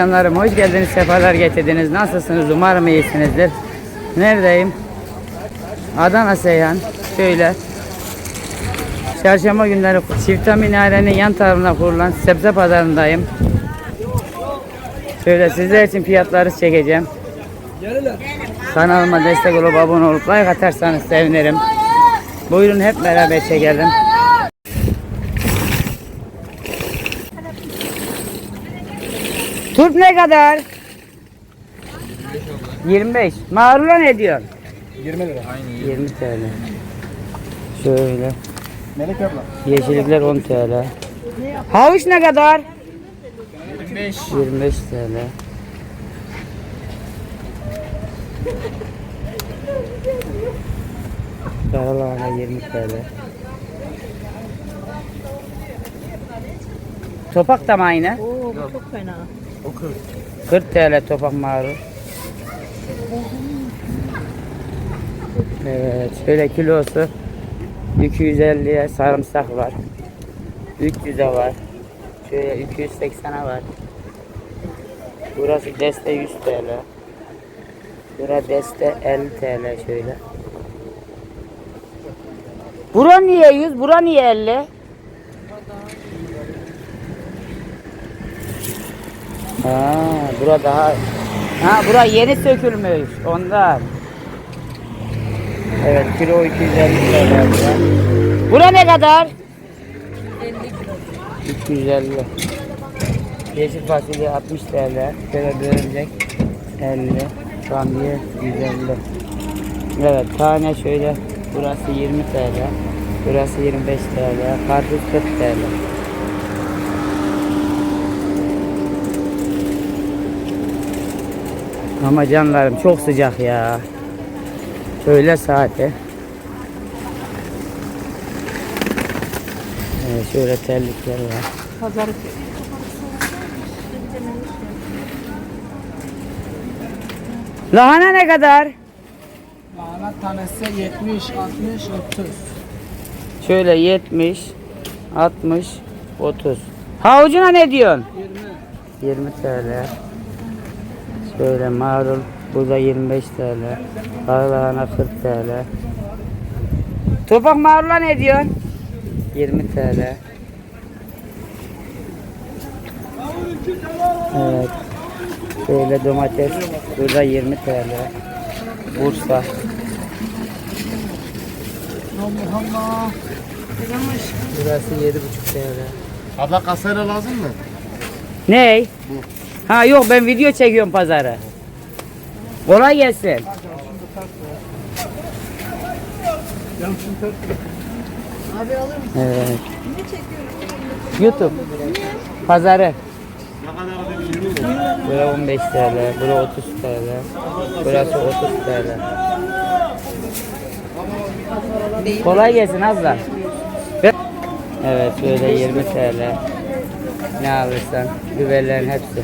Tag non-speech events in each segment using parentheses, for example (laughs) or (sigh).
Canlarım, hoş geldiniz, sefalar getirdiniz. Nasılsınız? Umarım iyisinizdir. Neredeyim? Adana Seyhan. Şöyle. Çarşamba günleri Çifte Minare'nin yan tarafına kurulan sebze pazarındayım. Şöyle sizler için fiyatları çekeceğim. Kanalıma destek olup abone olup like atarsanız sevinirim. Buyurun hep beraber çekelim. Turp ne kadar? 25. Marula ne diyor? 20 lira. 20 TL. Şöyle. Melek abla. Yeşillikler 10 TL. Havuç ne kadar? 25. 25 TL. Karalahana 20 TL. Topak da mı aynı? Oo bu çok fena. O 40. 40 TL topak marul. Evet, şöyle kilosu 250'ye sarımsak var. 300'e var. Şöyle 280'e var. Burası deste 100 TL. Burası deste 50 TL şöyle. Bura niye 100? Bura niye 50? Ha, bura daha Ha, bura yeni sökülmüş. Ondan. Evet, kilo 250 TL bura. Ne kadar? 250. Yeşil fasulye 60 TL. Şöyle bölünecek 50. Bamya 150. Evet, tane şöyle. Burası 20 TL. Burası 25 TL. Karpuz 40 TL. Ama canlarım çok sıcak ya. Öğle saati. Evet, şöyle terlikler var. Pazarı Lahana ne kadar? Lahana tanesi 70, 60, 30. Şöyle 70, 60, 30. Havucuna ne diyorsun? 20. 20 TL. Şöyle marul. Burada 25 TL. Lahana 40 TL. Topak marula ne diyorsun? 20 TL. Evet. Şöyle domates. Burada 20 TL. Bursa. Burası 7,5 TL. Abla kasayla lazım mı? Ney? Ha yok ben video çekiyorum pazarı. Kolay gelsin. Yansın tört. Evet. YouTube. Pazarı. Bura 15 TL, bura 30 TL, burası 30 TL. Kolay gelsin Azla. Evet şöyle 20 TL. Ne alırsan biberlerin hepsi.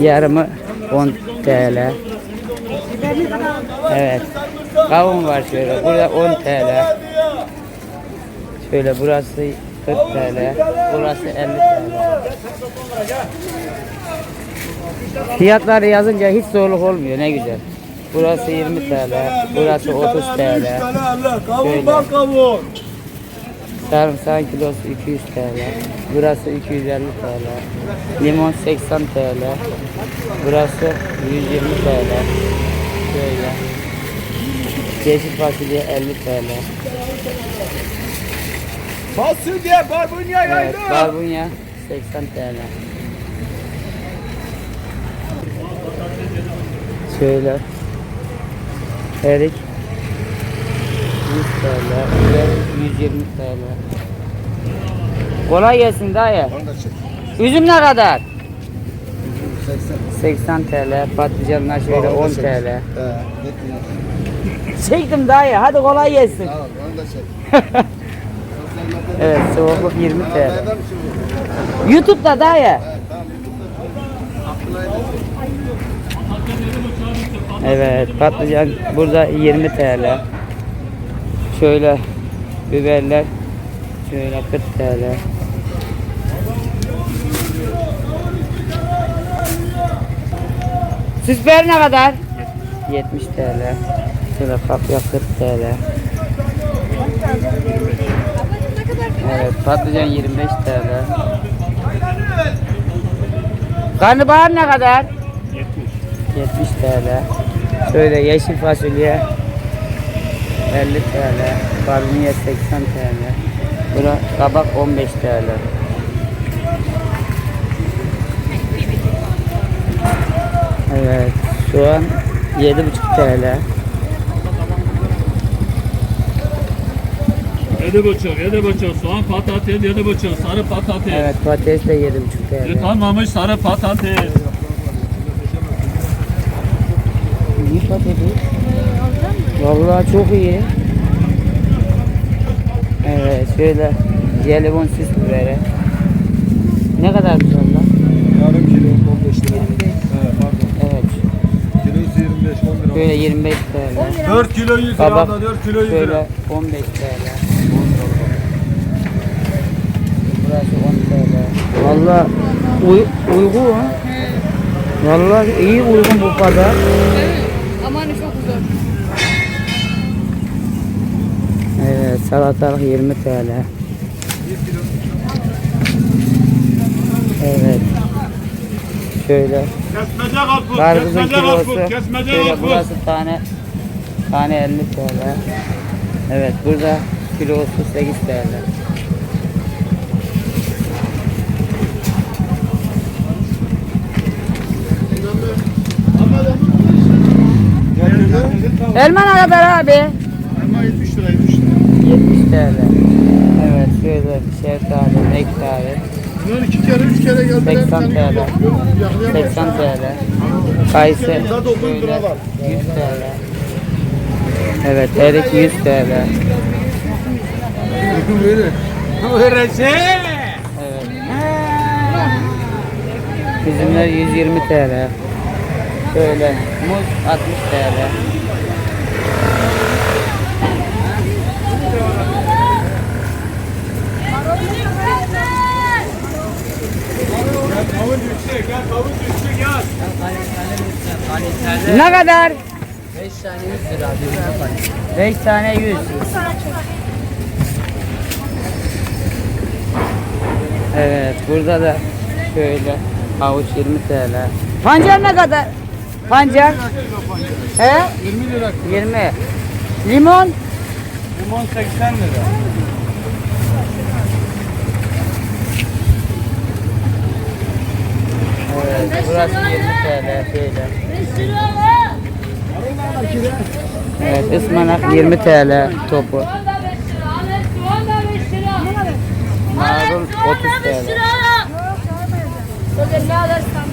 Yarımı 10 TL. Evet. Kavun var şöyle. Burada 10 TL. Şöyle burası 40 TL. Burası 50 TL. Fiyatları yazınca hiç zorluk olmuyor. Ne güzel. Burası 20 TL. Burası 30 TL. Şöyle. Sarımsağın kilosu 200 TL. Burası 250 TL. Limon 80 TL. Burası 120 TL. Şöyle. Yeşil fasulye 50 TL. Fasulye, barbunya Evet, barbunya 80 TL. Şöyle. Erik 100 TL. Biber 120 TL. Kolay gelsin dayı. Onu da çek. Üzüm ne kadar? 80. 80 TL. Patlıcanlar şöyle 10 TL. He. Çektim dayı. Hadi kolay gelsin. Tamam, onu da çek. (laughs) Evet, soğukluk 20 TL. Şimdi? YouTube'da dayı. Evet, patlıcan burada 20 TL. Şöyle biberler şöyle 40 TL. Süsper ne kadar? 70 TL. Şöyle kapya 40 TL. Evet patlıcan 25 TL. Karnabahar ne kadar? 70 TL. Şöyle yeşil fasulye 50 TL. Barbunya 80 TL. Bura kabak 15 TL. Evet. Şu an 7,5 TL. Yedi buçuk, yedi buçuk. Soğan patates yedi buçuk. Sarı patates. Evet patates de 7,5 TL. Yıkanmamış sarı patates. İyi patates. Vallahi çok iyi. Evet şöyle jelibon süs biberi. Ne kadar güzel lan? Yarım kilo 15 lira. He pardon. Evet. Kilosu 25 10 lira. Şöyle 25 TL. 4 kilo 100 lira Kabak abla 4 kilo 100 lira. şöyle 15 TL. Burası 10 TL. Vallahi uy uygun. Vallahi iyi uygun bu pazar. Aman salatalık 20 TL. Evet. Şöyle Kesmece karpuz, karpuzun kesmece kilosu karpuz, kesmece şöyle karpuz. burası tane tane 50 TL. Evet burada kilosu 8 TL. Elma ne kadar abi? Elma 70 lira 70 lira. 70 TL. Evet şöyle şeftali, nektarı Bunlar 2 kere 3 kere geldiler. 80 seni TL. yaklayamazsın. 80 TL. Kayısı Burada 9 lira şöyle var. 100 TL. Evet erik 100 TL. Böyle. Evet. Üzümler 120 TL. Şöyle muz 60 TL. Ne kadar? 5 tane 100 lira. 5 tane 100. Evet burada da şöyle havuç 20 TL. Pancar ne kadar? Pancar? He? 20 lira. 20. Limon? Limon 80 lira. Evet, burası 20 TL şöyle. Evet, ıspanak 20 TL topu. Marul 30 TL. Bugün ne alırsan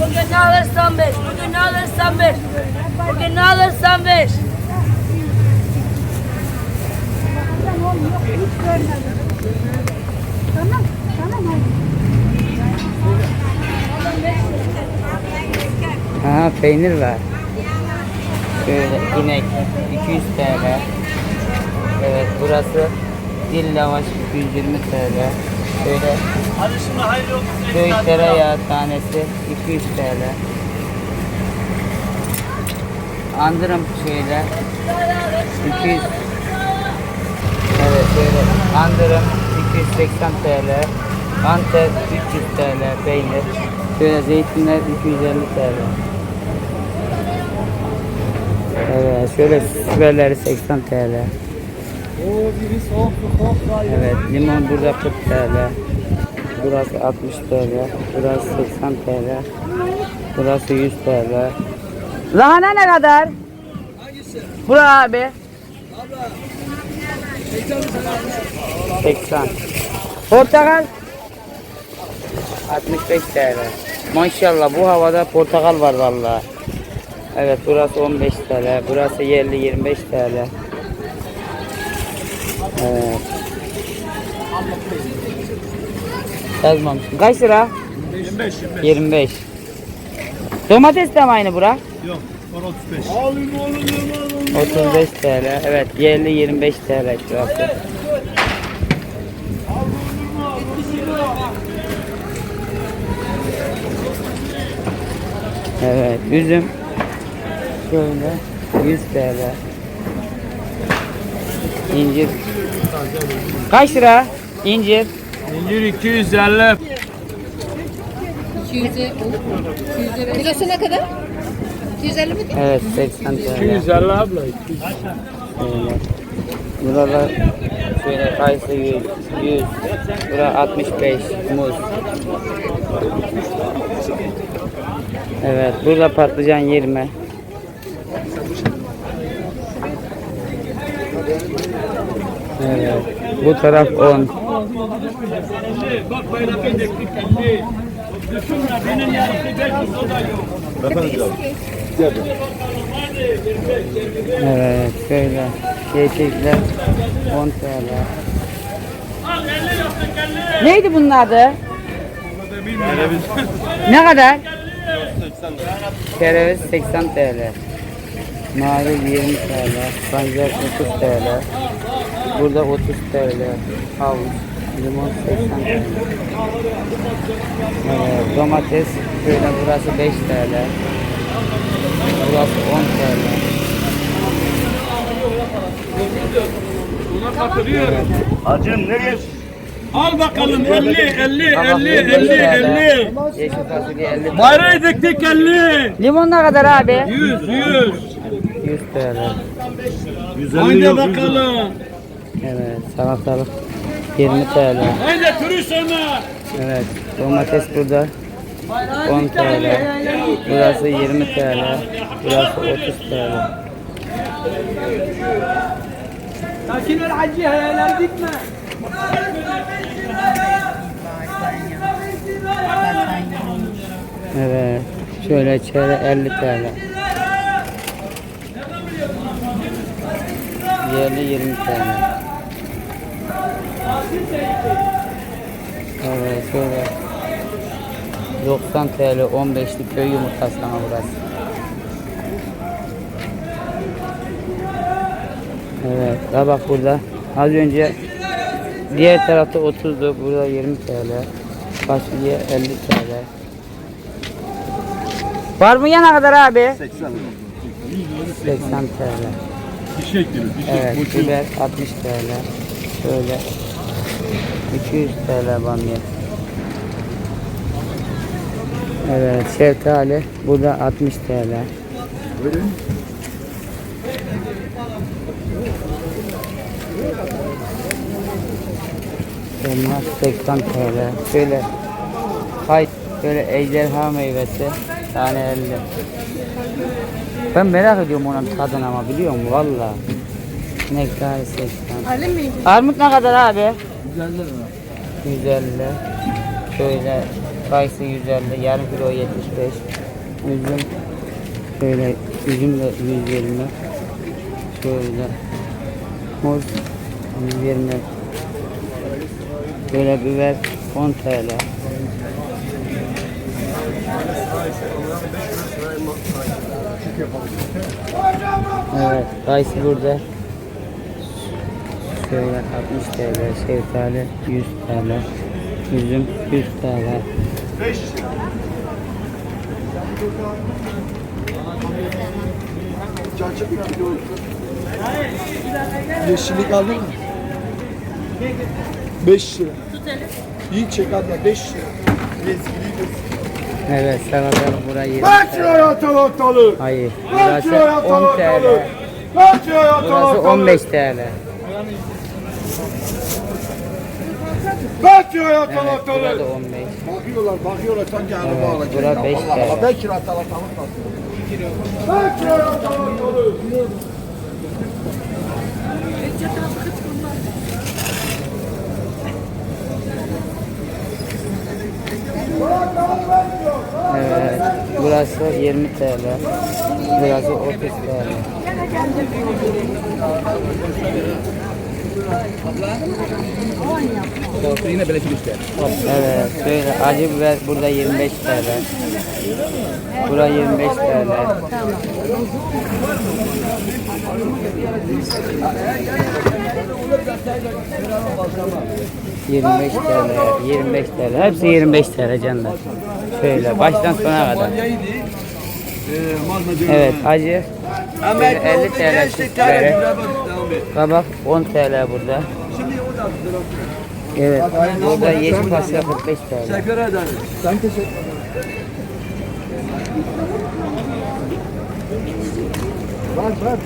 Bugün ne alırsan beş. Bugün ne alırsan beş. Bugün Ha peynir var. Şöyle inek 200 TL. Evet burası dil lavaş 220 TL. Şöyle köy tereyağı tanesi 200 TL. Andırım şöyle 200 Evet şöyle andırım 280 TL. Antep 300 TL peynir. Şöyle zeytinler 250 TL. Evet şöyle süperleri 80 TL. Evet limon burada 40 TL. Burası 60 TL. Burası 80 TL. Burası 100 TL. Lahana ne kadar? Hangisi? Bura abi. 80. Portakal? 65 TL. Maşallah bu havada portakal var vallahi. Evet burası 15 TL. Burası yerli 25 TL. Evet. Yazmamışım. Kaç lira? 25, 25. 25. Domates de mi aynı bura? Yok, or 35. 35 TL. Evet yerli 25 TL kilosu. Evet üzüm şöyle 100 TL. İncir. Kaç lira? İncir. İncir 250. 200'e 200'e. Kilosu ne kadar? 250 mi? evet 80 TL. 250 abla. Şöyle. Burada şöyle kayısı 100, 100. Bura 65 muz. Evet, burada patlıcan 20. Evet, bu taraf 10. Bak bayrak indektik kendi. Düşünme benim yarısı 500 o da yok. Evet, şöyle kekikler 10 TL. Neydi bunun adı? Ne kadar? Kereviz 80 TL. Mavi 20 TL. Pancar 30 TL. Burada 30 TL. Havuç, limon 80 TL. Evet, domates şöyle burası 5 TL. Burası 10 TL. Buna. Hacım nereye? Al bakalım 50 50 Tamam, 50 25 50 TL. 50. Yeşil fasulye 50 TL. Bayrağı diktik 50. Limon ne kadar abi? 100 100. 100 TL. 150 Haydi yok. bakalım. Evet, salatalık 20 TL. Haydi turist Ömer. Evet, domates burada 10 TL. Burası 20 TL. Burası 30 TL. Sakin ol hacı hayaller dikme. Evet, şöyle çeyre 50 TL. Yerli 20 TL. Evet, şöyle 90 TL 15'lik köy yumurtası ama burası. Evet, daha bak burada az önce diğer tarafta 30'du, burada 20 TL. Fasulye 50 TL. Var mı yana kadar abi? 80 80 TL. Dişek gibi. Dişek. Evet, biber 60 TL. Şöyle 200 TL bamya. Evet, şeftali burada 60 TL. Elmas 80 TL. Şöyle hay böyle ejderha meyvesi tane 50. Ben merak ediyorum onun tadını ama biliyor musun valla. Nektar 80. Alim miydi? Armut ne kadar abi? 150 lira. 150. Şöyle kayısı 150, yarım kilo 75. Üzüm şöyle üzüm de 120. Şöyle muz 120. Şöyle biber 10 TL. Evet, kayısı burada. Şöyle 60 TL, şeftali 100 TL, üzüm 100 TL. Yeşillik aldın mı? 5 lira. İyi çek abla 5 lira. Evet, salatalık buraya 20 Kaç liraya salatalık? Hayır, Kaç burası liraya 10 TL. salatalık? Kaç liraya Burası salatalık? 15 TL. Kaç liraya Evet, burada salatalık? 15. Bakıyorlar, bakıyorlar sanki araba alacak. bura 5 TL. Ben kira salatalık satıyorum. Kaç liraya salatalık? Evet, burası 20 TL. Burası 30 TL. Evet, şöyle acı biber burada 25 TL. Bura 25 TL. ...25 TL, 25 TL. Hepsi 25 TL canlar. Şöyle baştan sona kadar. Evet acı. Böyle 50 TL. Kabak 10 TL burada. Evet. Burada yeşil fasulye 45 TL. Sen teşekkür Ver ver.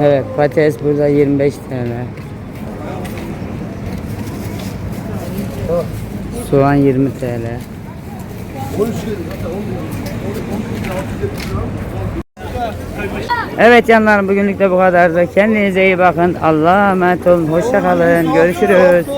Evet patates burada 25 TL. Soğan 20 TL. Evet canlarım bugünlük de bu kadardı. Kendinize iyi bakın. Allah'a emanet olun. Hoşça kalın. Görüşürüz.